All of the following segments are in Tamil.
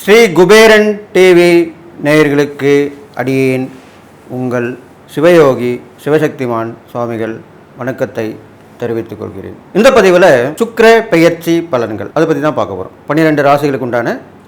ஸ்ரீ குபேரன் டிவி நேயர்களுக்கு அடியேன் உங்கள் சிவயோகி சிவசக்திமான் சுவாமிகள் வணக்கத்தை தெரிவித்துக் கொள்கிறேன். இந்த பதிவில் சுக்கர பெயர்ச்சி பலன்கள் அதை பற்றி தான் பார்க்க போகிறோம் பன்னிரெண்டு ராசிகளுக்கு உண்டான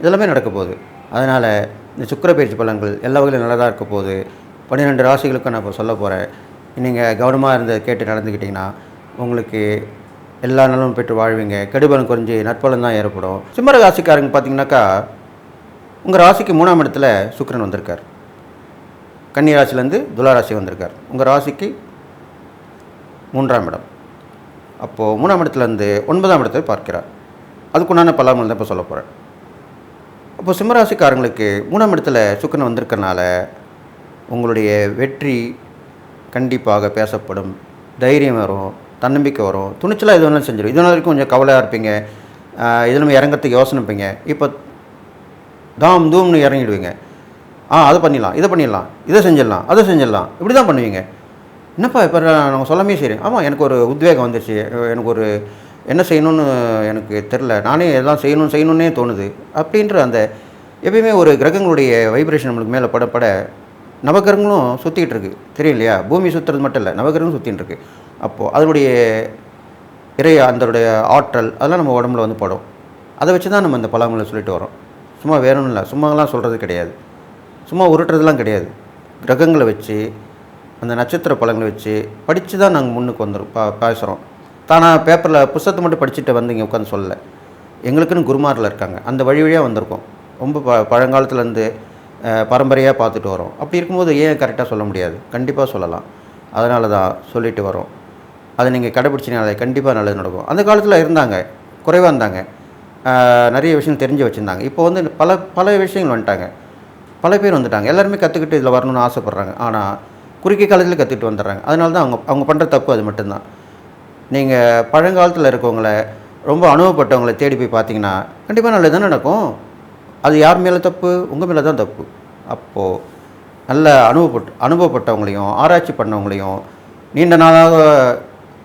இதெல்லாமே நடக்க போகுது அதனால் இந்த சுக்கிர பயிற்சி பலன்கள் எல்லா வகையிலும் நல்லதாக இருக்க போகுது பன்னிரெண்டு ராசிகளுக்கும் நான் இப்போ சொல்ல போகிறேன் நீங்கள் கவனமாக இருந்த கேட்டு நடந்துக்கிட்டிங்கன்னா உங்களுக்கு எல்லா நலமும் பெற்று வாழ்வீங்க. கெடுபலம் குறைஞ்சி நற்பலன் தான் ஏற்படும். சிம்மர ராசிக்காரங்க பார்த்தீங்கன்னாக்கா உங்கள் ராசிக்கு மூணாம் இடத்துல சுக்கரன் வந்திருக்கார். கன்னி ராசிலேருந்து துளாராசி வந்திருக்கார். உங்கள் ராசிக்கு மூன்றாம் இடம். அப்போது மூணாம் இடத்துலேருந்து ஒன்பதாம் இடத்தை பார்க்கிறார். அதுக்குண்டான பலாமல் தான் இப்போ சொல்ல போகிறேன் அப்போ சிம்மராசிக்காரங்களுக்கு மூணாம் இடத்துல சுக்கரன் வந்திருக்கனால உங்களுடைய வெற்றி கண்டிப்பாக பேசப்படும். தைரியம் வரும் தன்னம்பிக்கை வரும். துணிச்சலாக எது வேணாலும் செஞ்சிடும் இது வரைக்கும் கொஞ்சம் கவலையாக இருப்பீங்க. ஆஹ் இது நம்ம இறங்கிறதுக்கு யோசனை இருப்பீங்க. இப்போ தாம் தூம்னு இறங்கிடுவீங்க. ஆ அதை பண்ணிடலாம் இதை பண்ணிடலாம் இதை செஞ்சிடலாம் அதை செஞ்சிடலாம். இப்படி தான் பண்ணுவீங்க. என்னப்பா இப்போ நாங்கள் சொல்லாமே சரி ஆமாம் எனக்கு ஒரு உத்வேகம் வந்துச்சு எனக்கு ஒரு என்ன செய்யணும்னு எனக்கு தெரில. நானே எல்லாம் செய்யணும் செய்யணுன்னே தோணுது. அப்படின்ற அந்த எப்பயுமே ஒரு கிரகங்களுடைய வைப்ரேஷன் நம்மளுக்கு மேலே பட பட நவகிரகங்களும் சுற்றிக்கிட்டு இருக்கு. தெரியும் இல்லையா பூமி சுற்றுறது மட்டும் இல்லை நவகிரகம் சுற்றின்னு இருக்கு. அப்போது அதனுடைய இறை அதனுடைய ஆற்றல் அதெல்லாம் நம்ம உடம்புல வந்து படும். அதை வச்சு தான் நம்ம இந்த பழங்களை சொல்லிட்டு வரோம் சும்மா வேணும்னு இல்லை. சும்மாலாம் சொல்கிறது கிடையாது. சும்மா உருட்டுறதுலாம் கிடையாது. கிரகங்களை வச்சு அந்த நட்சத்திர பழங்களை வச்சு படித்து தான் நாங்கள் முன்னுக்கு வந்துடும் பா பேசுகிறோம் தானாக பேப்பரில் புஸ்தகத்தை மட்டும் படிச்சுட்டு வந்து இங்கே உட்காந்து சொல்லலை. எங்களுக்குன்னு குருமாரில் இருக்காங்க. அந்த வழி வழியாக வந்திருக்கோம். ரொம்ப ப பழங்காலத்துலேருந்து பரம்பரையாக பார்த்துட்டு வரோம். அப்படி இருக்கும்போது ஏன் கரெக்டாக சொல்ல முடியாது? கண்டிப்பாக சொல்லலாம். அதனால தான் சொல்லிட்டு வரோம். அதை நீங்கள் கடைப்பிடிச்சினாலே கண்டிப்பாக நல்லது நடக்கும். அந்த காலத்தில் இருந்தாங்க. குறைவாக இருந்தாங்க. நிறைய விஷயம் தெரிஞ்சு வச்சுருந்தாங்க. இப்போ வந்து பல பல விஷயங்கள் வந்துட்டாங்க. பல பேர் வந்துட்டாங்க. எல்லாருமே கற்றுக்கிட்டு இதில் வரணும்னு ஆசைப்பட்றாங்க. ஆனால் குறுகிய காலத்தில் கற்றுக்கிட்டு வந்துடுறாங்க. அதனால தான் அவங்க அவங்க பண்ணுற தப்பு அது மட்டும்தான். நீங்கள் பழங்காலத்தில் இருக்கவங்கள ரொம்ப அனுபவப்பட்டவங்களை தேடி போய் பார்த்தீங்கன்னா கண்டிப்பாக நல்லது தான் நடக்கும். அது யார் மேலே தப்பு? உங்கள் மேலே தான் தப்பு. அப்போது நல்ல அனுபவப்பட்டு அனுபவப்பட்டவங்களையும் ஆராய்ச்சி பண்ணவங்களையும் நீண்ட நாளாக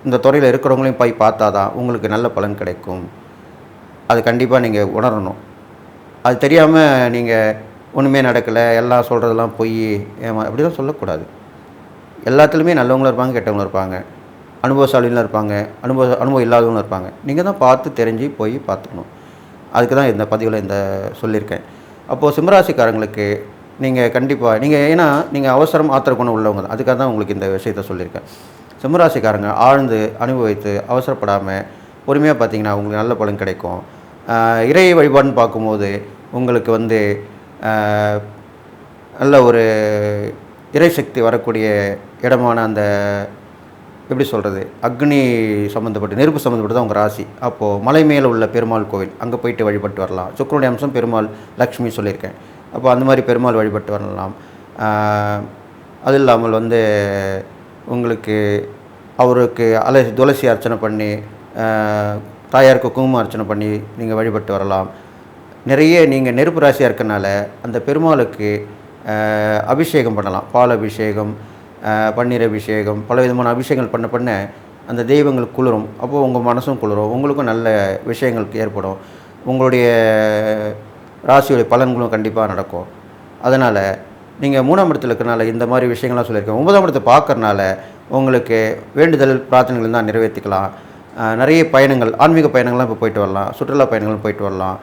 இந்த துறையில் இருக்கிறவங்களையும் போய் பார்த்தா தான் உங்களுக்கு நல்ல பலன் கிடைக்கும். அது கண்டிப்பாக நீங்கள் உணரணும். அது தெரியாமல் நீங்கள் ஒன்றுமே நடக்கலை எல்லாம் சொல்கிறதெல்லாம் பொய் ஏமா அப்படிலாம் சொல்லக்கூடாது. எல்லாத்துலேயுமே நல்லவங்களும் இருப்பாங்க கெட்டவங்களும் இருப்பாங்க. அனுபவசாலிகளும் இருப்பாங்க. அனுபவ அனுபவம் இல்லாதவங்களும் இருப்பாங்க. நீங்கள் தான் பார்த்து தெரிஞ்சு போய் பார்த்துக்கணும். அதுக்கு தான் இந்த பதிவில் இந்த சொல்லியிருக்கேன். அப்போது சிம்மராசிக்காரங்களுக்கு நீங்கள் கண்டிப்பாக நீங்கள் ஏன்னா நீங்கள் அவசரம் ஆத்திரக்குணம் உள்ளவங்க தான். அதுக்காக தான் உங்களுக்கு இந்த விஷயத்த சொல்லியிருக்கேன். சிம்மராசிக்காரங்க ஆழ்ந்து அனுபவித்து அவசரப்படாமல் பொறுமையாக பார்த்தீங்கன்னா உங்களுக்கு நல்ல பலன் கிடைக்கும். இறை வழிபாடுன்னு பார்க்கும்போது உங்களுக்கு வந்து நல்ல ஒரு இறை சக்தி வரக்கூடிய இடமான அந்த எப்படி சொல்கிறது அக்னி சம்மந்தப்பட்டு நெருப்பு சம்மந்தப்பட்டு தான் உங்கள் ராசி. அப்போது மலை மேலே உள்ள பெருமாள் கோவில் அங்கே போயிட்டு வழிபட்டு வரலாம். சுக்கரனுடைய அம்சம் பெருமாள் லக்ஷ்மி சொல்லியிருக்கேன். அப்போ அந்த மாதிரி பெருமாள் வழிபட்டு வரலாம். அது இல்லாமல் வந்து உங்களுக்கு அவருக்கு அலை துளசி அர்ச்சனை பண்ணி தாயாருக்கு குங்குமம் அர்ச்சனை பண்ணி நீங்கள் வழிபட்டு வரலாம். நிறைய நீங்கள் நெருப்பு ராசியாக இருக்கனால அந்த பெருமாளுக்கு அபிஷேகம் பண்ணலாம். பால் அபிஷேகம் பன்னீர் அபிஷேகம் பல விதமான அபிஷேகங்கள் பண்ண பண்ண அந்த தெய்வங்கள் குளிரும். அப்போது உங்கள் மனசும் குளிரும். உங்களுக்கும் நல்ல விஷயங்களுக்கு ஏற்படும். உங்களுடைய ராசியுடைய பலன்களும் கண்டிப்பாக நடக்கும். அதனால் நீங்கள் மூணாம் இடத்துல இருக்கிறனால இந்த மாதிரி விஷயங்கள்லாம் சொல்லியிருக்கேன். ஒன்பதாம் இடத்தை பார்க்கறனால உங்களுக்கு வேண்டுதல் பிரார்த்தனைகள் தான் நிறைவேற்றிக்கலாம் நிறைய பயணங்கள் ஆன்மீக பயணங்கள்லாம் இப்போ போயிட்டு வரலாம். சுற்றுலா பயணங்களும் போயிட்டு வரலாம்.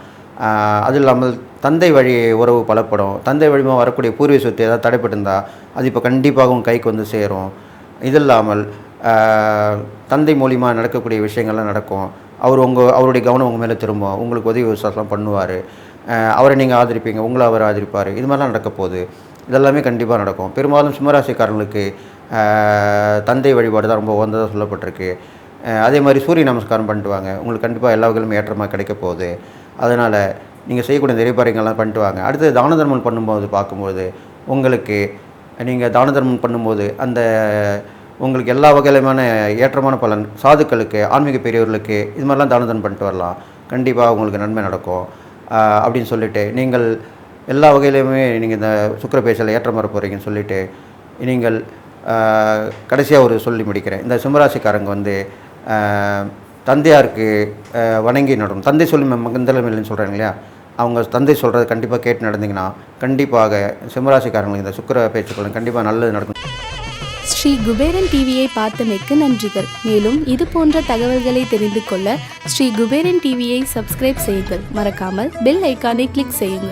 அது இல்லாமல் தந்தை வழி உறவு பலப்படும். தந்தை வழிமா வரக்கூடிய பூர்வீக சொத்து ஏதாவது தடைப்பட்டிருந்தா அது இப்போ கண்டிப்பாகவும் கைக்கு வந்து சேரும். இது இல்லாமல் தந்தை மூலிமா நடக்கக்கூடிய விஷயங்கள்லாம் நடக்கும். அவர் உங்கள் அவருடைய கவனம் உங்கள் மேலே திரும்பும். உங்களுக்கு உதவி விசுவாசம் பண்ணுவார். அவரை நீங்கள் ஆதரிப்பீங்க. உங்களை அவர் ஆதரிப்பார். இது மாதிரிலாம் நடக்க போகுது. இதெல்லாமே கண்டிப்பாக நடக்கும். பெரும்பாலும் சிம்மராசிக்காரங்களுக்கு தந்தை வழிபாடு தான் ரொம்ப உகந்ததாக சொல்லப்பட்டிருக்கு. அதே மாதிரி சூரிய நமஸ்காரம் பண்ணிட்டு வாங்க. உங்களுக்கு கண்டிப்பாக எல்லா வகையிலும் ஏற்றமாக கிடைக்க போகுது. அதனால் நீங்கள் செய்யக்கூடிய நிறைபாரியங்கள்லாம் பண்ணிட்டு வாங்க அடுத்து தான தர்மம் பண்ணும்போது பார்க்கும்போது உங்களுக்கு நீங்கள் தான தர்மம் பண்ணும்போது அந்த உங்களுக்கு எல்லா வகையிலுமான ஏற்றமான பலன் சாதுக்களுக்கு ஆன்மீக பெரியவர்களுக்கு இது மாதிரிலாம் தான தர்மம் பண்ணிட்டு வரலாம். கண்டிப்பாக உங்களுக்கு நன்மை நடக்கும். அப்படின்னு சொல்லிவிட்டு நீங்கள் எல்லா வகையிலையுமே நீங்கள் இந்த சுக்கர பேசல ஏற்றம் வர போகிறீங்கன்னு சொல்லிவிட்டு நீங்கள் கடைசியாக ஒரு சொல்லி முடிக்கிறேன். இந்த சிம்மராசிக்காரங்க வந்து தந்தையாருக்கு வணங்கி நடும் தந்தை சொல்லி மகந்தளம் இல்லைன்னு சொல்கிறாங்க இல்லையா? அவங்க தந்தை சொல்கிறத கண்டிப்பாக கேட்டு நடந்தீங்கன்னா கண்டிப்பாக சிம்மராசிக்காரங்களுக்கு இந்த சுக்கர பேச்சுக்கள் கண்டிப்பாக நல்லது நடக்கும். ஸ்ரீ குபேரன் டிவியை பார்த்தமைக்கு நன்றிகள். மேலும் இது போன்ற தகவல்களை தெரிந்து கொள்ள ஸ்ரீ குபேரன் டிவியை சப்ஸ்கிரைப் செய்யுங்கள். மறக்காமல் பெல் ஐக்கானை கிளிக் செய்யுங்கள்.